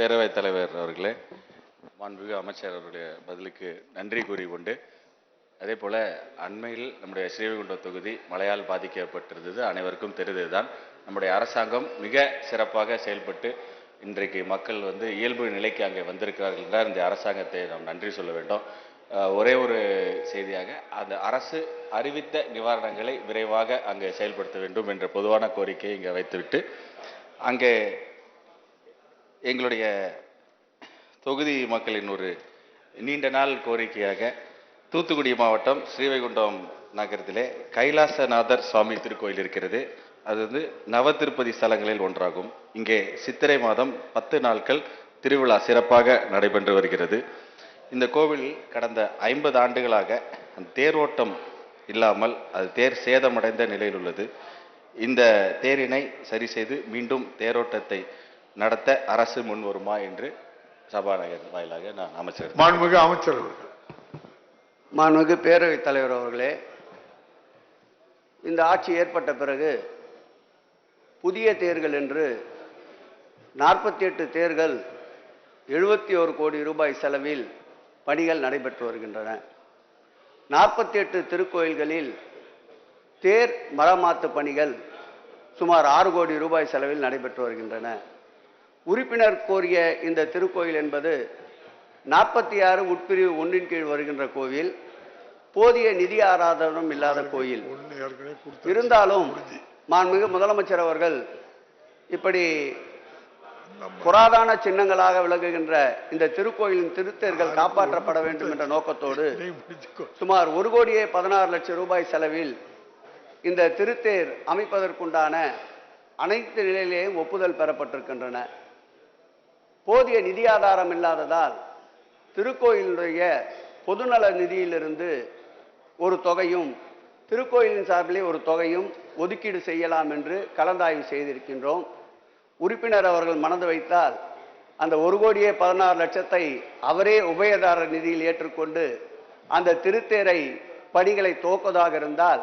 பேரவைத் தலைவர் அவர்களே மாண்புமிகு அமைச்சர் அவருடைய பதிலுக்கு நன்றி கூறிக்கொண்டு அதே போல் அண்மையில் நம்முடைய ஸ்ரீவைகுண்டம் தொகுதி மழையால் பாதிக்கப்பட்டிருந்தது அனைவருக்கும் தெரிந்ததுதான். நம்முடைய அரசாங்கம் மிக சிறப்பாக செயல்பட்டு இன்றைக்கு மக்கள் வந்து இயல்பு நிலைக்கு அங்கே வந்திருக்கிறார்கள் என்றால் இந்த அரசாங்கத்தை நாம் நன்றி சொல்ல வேண்டும். ஒரே ஒரு செய்தியாக அந்த அரசு அறிவித்த நிவாரணங்களை விரைவாக அங்கே செயல்படுத்த வேண்டும் என்ற பொதுவான கோரிக்கையை இங்கே வைத்துவிட்டு அங்கே எங்களுடைய தொகுதி மக்களின் ஒரு நீண்ட நாள் கோரிக்கையாக தூத்துக்குடி மாவட்டம் ஸ்ரீவைகுண்டம் நகரத்திலே கைலாசநாதர் சுவாமி திருக்கோயில் இருக்கிறது. அது வந்து நவ திருப்பதி ஸ்தலங்களில் ஒன்றாகும். இங்கே சித்திரை மாதம் பத்து நாட்கள் திருவிழா சிறப்பாக நடைபெற்று வருகிறது. இந்த கோவில் கடந்த ஐம்பது ஆண்டுகளாக தேரோட்டம் இல்லாமல் அது தேர் சேதமடைந்த நிலையில் உள்ளது. இந்த தேரினை சரி செய்து மீண்டும் தேரோட்டத்தை நடத்த அரசு முன் வருமா என்று சபாநாயகர் வாயிலாக நான் அமைச்சர் மாண்புமிகு அமைச்சர் அவர்கள். மாண்புமிகு பேரவைத் தலைவர் அவர்களே இந்த ஆட்சி ஏற்பட்ட பிறகு புதிய தேர்கள் என்று நாற்பத்தி எட்டு தேர்கள் எழுபத்தி ஒரு கோடி ரூபாய் செலவில் பணிகள் நடைபெற்று வருகின்றன. நாற்பத்தி எட்டு திருக்கோயில்களில் தேர் மரமாத்து பணிகள் சுமார் ஆறு கோடி ரூபாய் செலவில் நடைபெற்று வருகின்றன. உறுப்பினர் கோரிய இந்த திருக்கோயில் என்பது நாற்பத்தி ஆறு உட்பிரிவு ஒன்றின் கீழ் வருகின்ற கோவில். போதிய நிதி ஆராதனம் இல்லாத கோயில். இருந்தாலும் மாண்புமிகு முதலமைச்சர் அவர்கள் இப்படி புராதன சின்னங்களாக விளங்குகின்ற இந்த திருக்கோயிலின் திருத்தேர்கள் காப்பாற்றப்பட வேண்டும் என்ற நோக்கத்தோடு சுமார் ஒரு கோடியே பதினாறு லட்சம் ரூபாய் செலவில் இந்த திருத்தேர் அமைப்பதற்குண்டான அனைத்து நிலையிலேயும் ஒப்புதல் பெறப்பட்டிருக்கின்றன. போதிய நிதி ஆதாரம் இல்லாததால் திருக்கோயிலுடைய பொதுநல நிதியிலிருந்து ஒரு தொகையும் திருக்கோயிலின் சார்பிலே ஒரு தொகையும் ஒதுக்கீடு செய்யலாம் என்று கலந்தாய்வு செய்திருக்கின்றோம். உறுப்பினர் அவர்கள் மனது வைத்தால் அந்த ஒரு கோடியே பதினாறு லட்சத்தை அவரே உபயதாரர் நிதியில் ஏற்றுக்கொண்டு அந்த திருத்தேரை பணிகளை துவக்குவதாக இருந்தால்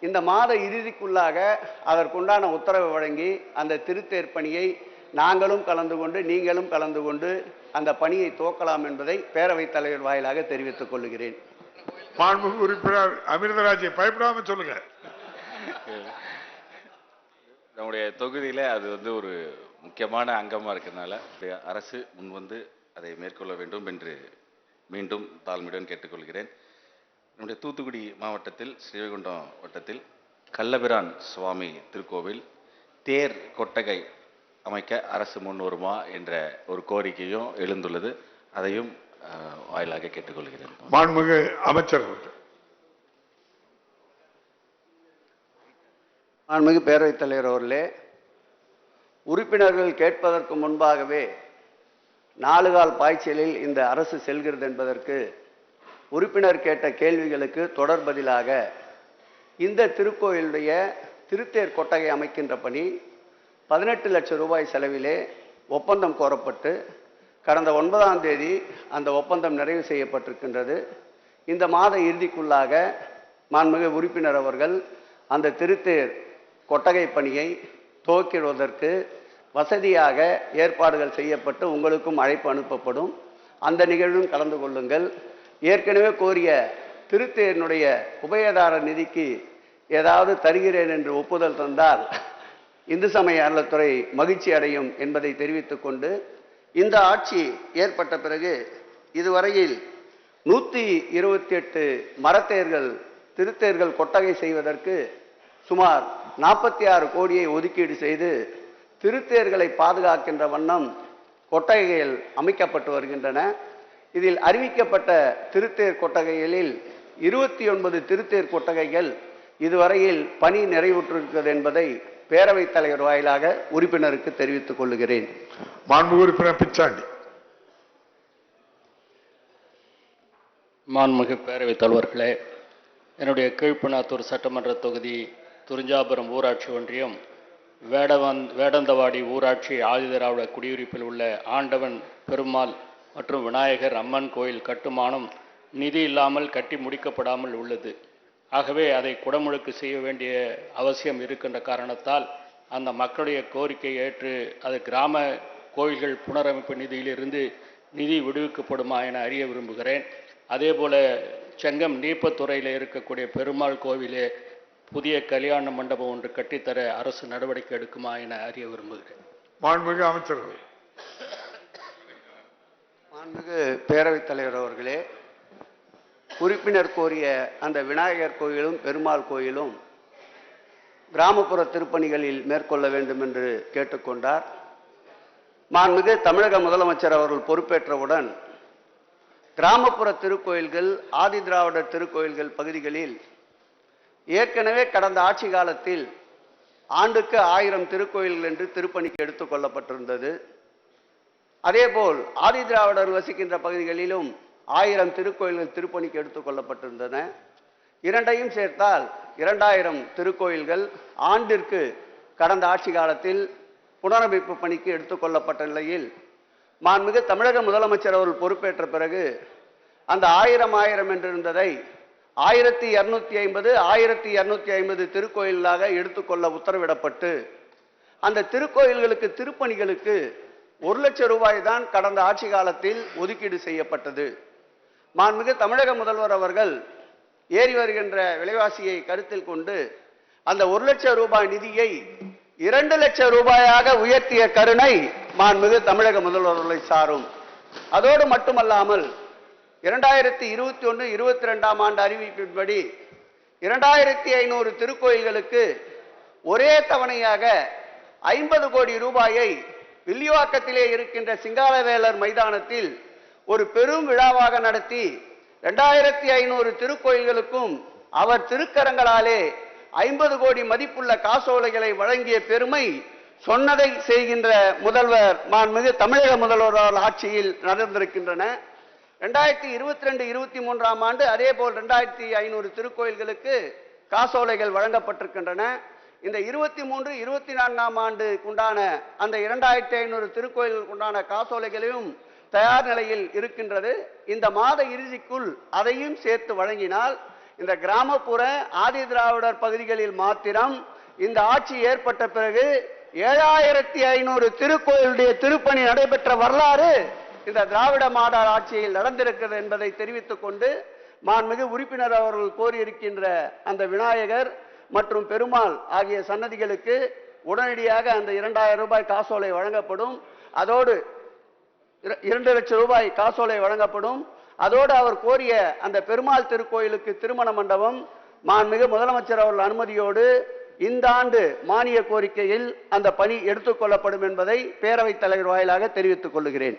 இந்த மாத இறுதிக்குள்ளாக அதற்குண்டான உத்தரவு வழங்கி அந்த திருத்தேர் பணியை நாங்களும் கலந்து கொண்டு நீங்களும் கலந்து கொண்டு அந்த பணியை துவக்கலாம் என்பதை பேரவைத் தலைவர் வாயிலாக தெரிவித்துக் கொள்கிறேன். மாண்புமிகு உறுப்பினர் அமிர்தராஜை பயப்படாம சொல்லுங்க. நம்முடைய தொகுதியில அது வந்து ஒரு முக்கியமான அங்கமா இருக்கிறதுனால அரசு முன் வந்து அதை மேற்கொள்ள வேண்டும் என்று மீண்டும் தாழ்மையுடன் கேட்டுக்கொள்கிறேன். நம்முடைய தூத்துக்குடி மாவட்டத்தில் ஸ்ரீவைகுண்டம் வட்டத்தில் கள்ளபிரான் சுவாமி திருக்கோவில் தேர் கொட்டகை அமைக்க அரசு முன் வருமா என்ற ஒரு கோரிக்கையும் எழுந்துள்ளது. அதையும் வாயிலாக கேட்டுக்கொள்கிறேன். மாண்புமிகு அமைச்சர் மாண்புமிகு பேரவைத் தலைவர் அவர்களே உறுப்பினர்கள் கேட்பதற்கு முன்பாகவே நாலுகால் பாய்ச்சலில் இந்த அரசு செல்கிறது என்பதற்கு உறுப்பினர் கேட்ட கேள்விகளுக்கு தொடர் பதிலாக இந்த திருக்கோயிலுடைய திருத்தேர் கொட்டகை அமைக்கின்ற பணி பதினெட்டு லட்சம் ரூபாய் செலவிலே ஒப்பந்தம் கோரப்பட்டு கடந்த ஒன்பதாம் தேதி அந்த ஒப்பந்தம் நிறைவு செய்யப்பட்டிருக்கின்றது. இந்த மாத இறுதிக்குள்ளாக மாண்புமிகு உறுப்பினர் அவர்கள் அந்த திருத்தேர் கொட்டகை பணியை துவக்கிடுவதற்கு வசதியாக ஏற்பாடுகள் செய்யப்பட்டு உங்களுக்கும் அழைப்பு அனுப்பப்படும். அந்த நிகழ்வும் கலந்து கொள்ளுங்கள். ஏற்கனவே கோரிய திருத்தேரினுடைய உபயதார நிதிக்கு ஏதாவது தருகிறேன் என்று ஒப்புதல் தந்தால் இந்து சமய அறநிலத்துறை மகிழ்ச்சி அடையும் என்பதை தெரிவித்து கொண்டு இந்த ஆட்சி ஏற்பட்ட பிறகு இதுவரையில் நூற்றி இருபத்தி எட்டு மரத்தேர்கள் திருத்தேர்கள் கொட்டகை செய்வதற்கு சுமார் நாற்பத்தி ஆறு கோடியை ஒதுக்கீடு செய்து திருத்தேர்களை பாதுகாக்கின்ற வண்ணம் கொட்டகைகள் அமைக்கப்பட்டு வருகின்றன. இதில் அறிவிக்கப்பட்ட திருத்தேர் கொட்டகைகளில் இருபத்தி ஒன்பது திருத்தேர் கொட்டகைகள் இதுவரையில் பணி நிறைவுற்றிருக்கிறது என்பதை பேரவைத் தலைவர் வாயிலாக உறுப்பினருக்கு தெரிவித்துக் கொள்கிறேன் மாண்புமிகு உறுப்பினர் பிச்சாண்டி. மாண்புமிகு பேரவைத் தலைவர்களே என்னுடைய கீழ்ப்பனாத்தூர் சட்டமன்ற தொகுதி துரிஞ்சாபுரம் ஊராட்சி ஒன்றியம் வேடவன் வேடந்தவாடி ஊராட்சி ஆதிதிராவிட குடியிருப்பில் உள்ள ஆண்டவன் பெருமாள் மற்றும் விநாயகர் அம்மன் கோயில் கட்டுமானம் நிதி இல்லாமல் கட்டி முடிக்கப்படாமல் உள்ளது. ஆகவே அதை குடமுழுக்கு செய்ய வேண்டிய அவசியம் இருக்கின்ற காரணத்தால் அந்த மக்களுடைய கோரிக்கை ஏற்று அது கிராம கோயில்கள் புனரமைப்பு நிதியிலிருந்து நிதி விடுவிக்கப்படுமா என அறிய விரும்புகிறேன். அதேபோல செங்கம் நீப்பத்துறையில் இருக்கக்கூடிய பெருமாள் கோவிலே புதிய கல்யாண மண்டபம் ஒன்று கட்டித்தர அரசு நடவடிக்கை எடுக்குமா என அறிய விரும்புகிறேன். மாண்புமிகு அமைச்சர்கள். மாண்புமிகு பேரவைத் தலைவர் அவர்களே உறுப்பினர் கோரிய அந்த விநாயகர் கோயிலும் பெருமாள் கோயிலும் கிராமப்புற திருப்பணிகளில் மேற்கொள்ள வேண்டும் என்று கேட்டுக்கொண்டார். மாண்புமிகு தமிழக முதலமைச்சர் அவர்கள் பொறுப்பேற்றவுடன் கிராமப்புற திருக்கோயில்கள் ஆதி திராவிடர் திருக்கோயில்கள் பகுதிகளில் ஏற்கனவே கடந்த ஆட்சி காலத்தில் ஆண்டுக்கு ஆயிரம் திருக்கோயில்கள் என்று திருப்பணிக்கு எடுத்துக் கொள்ளப்பட்டிருந்தது. அதேபோல் ஆதி திராவிடர் வசிக்கின்ற பகுதிகளிலும் ஆயிரம் திருக்கோயில்கள் திருப்பணிக்கு எடுத்துக்கொள்ளப்பட்டிருந்தன இரண்டையும் சேர்த்தால் இரண்டாயிரம் திருக்கோயில்கள் ஆண்டிற்கு கடந்த ஆட்சி காலத்தில் புனரமைப்பு பணிக்கு எடுத்துக்கொள்ளப்பட்ட நிலையில் மாண்புமிகு தமிழக முதலமைச்சர் அவர்கள் பொறுப்பேற்ற பிறகு அந்த ஆயிரம் ஆயிரம் என்றிருந்ததை ஆயிரத்தி இரநூத்தி ஐம்பது ஆயிரத்தி இரநூத்தி ஐம்பது திருக்கோயிலாக எடுத்துக்கொள்ள உத்தரவிடப்பட்டு அந்த திருக்கோயில்களுக்கு திருப்பணிகளுக்கு ஒரு லட்சம் ரூபாய் தான் கடந்த ஆட்சி காலத்தில் ஒதுக்கீடு செய்யப்பட்டது. மாண்புமிகு தமிழக முதல்வர் அவர்கள் ஏறி வருகின்ற விலைவாசியை கருத்தில் கொண்டு அந்த ஒரு லட்சம் ரூபாய் நிதியை இரண்டு லட்சம் ரூபாயாக உயர்த்திய கருணை மாண்புமிகு தமிழக முதல்வர்களை சாரும். அதோடு மட்டுமல்லாமல் இரண்டாயிரத்தி இருபத்தி ஒன்று இருபத்தி ரெண்டாம் ஆண்டு அறிவிப்பின்படி இரண்டாயிரத்தி ஐநூறு திருக்கோயில்களுக்கு ஒரே தவணையாக ஐம்பது கோடி ரூபாயை வில்லிவாக்கத்திலே இருக்கின்ற சிங்காலவேலர் மைதானத்தில் ஒரு பெரும் விழாவாக நடத்தி ரெண்டாயிரத்தி ஐநூறு திருக்கோயில்களுக்கும் அவர் திருக்கரங்களாலே ஐம்பது கோடி மதிப்புள்ள காசோலைகளை வழங்கிய பெருமை சொன்னதை செய்கின்ற முதல்வர் மாண்புமிகு தமிழக முதல்வர் அவர்கள் ஆட்சியில் நடந்திருக்கின்றன. ரெண்டாயிரத்தி இருபத்தி ரெண்டு இருபத்தி மூன்றாம் ஆண்டு அதே போல் ரெண்டாயிரத்தி ஐநூறு திருக்கோயில்களுக்கு காசோலைகள் வழங்கப்பட்டிருக்கின்றன. இந்த இருபத்தி மூன்று இருபத்தி நான்காம் ஆண்டுக்குண்டான அந்த இரண்டாயிரத்தி ஐநூறு திருக்கோயில்களுக்குண்டான காசோலைகளையும் தயார் நிலையில் இருக்கின்றது. இந்த மாத இறுதிக்குள் அதையும் சேர்த்து வழங்கினால் இந்த கிராமப்புற ஆதி திராவிடர் பகுதிகளில் மாத்திரம் இந்த ஆட்சி ஏற்பட்ட பிறகு ஏழாயிரத்தி ஐநூறு திருக்கோயிலுடைய திருப்பணி நடைபெற்ற வரலாறு இந்த திராவிட மாடல் ஆட்சியில் நடந்திருக்கிறது என்பதை தெரிவித்துக் கொண்டு மாண்மிகு உறுப்பினர் அவர்கள் கோரியிருக்கின்ற அந்த விநாயகர் மற்றும் பெருமாள் ஆகிய சன்னதிகளுக்கு உடனடியாக அந்த இரண்டாயிரம் ரூபாய் காசோலை வழங்கப்படும். அதோடு இரண்டு லட்சம் ரூபாய் காசோலை வழங்கப்படும். அதோடு அவர் கோரிய அந்த பெருமாள் திருக்கோயிலுக்கு திருமண மண்டபம் மாண்மிகு முதலமைச்சர் அவர்கள் அனுமதியோடு இந்த ஆண்டு மானிய கோரிக்கையில் அந்த பணி எடுத்துக்கொள்ளப்படும் என்பதை பேரவைத் தலைவர் வாயிலாக தெரிவித்துக் கொள்கிறேன்.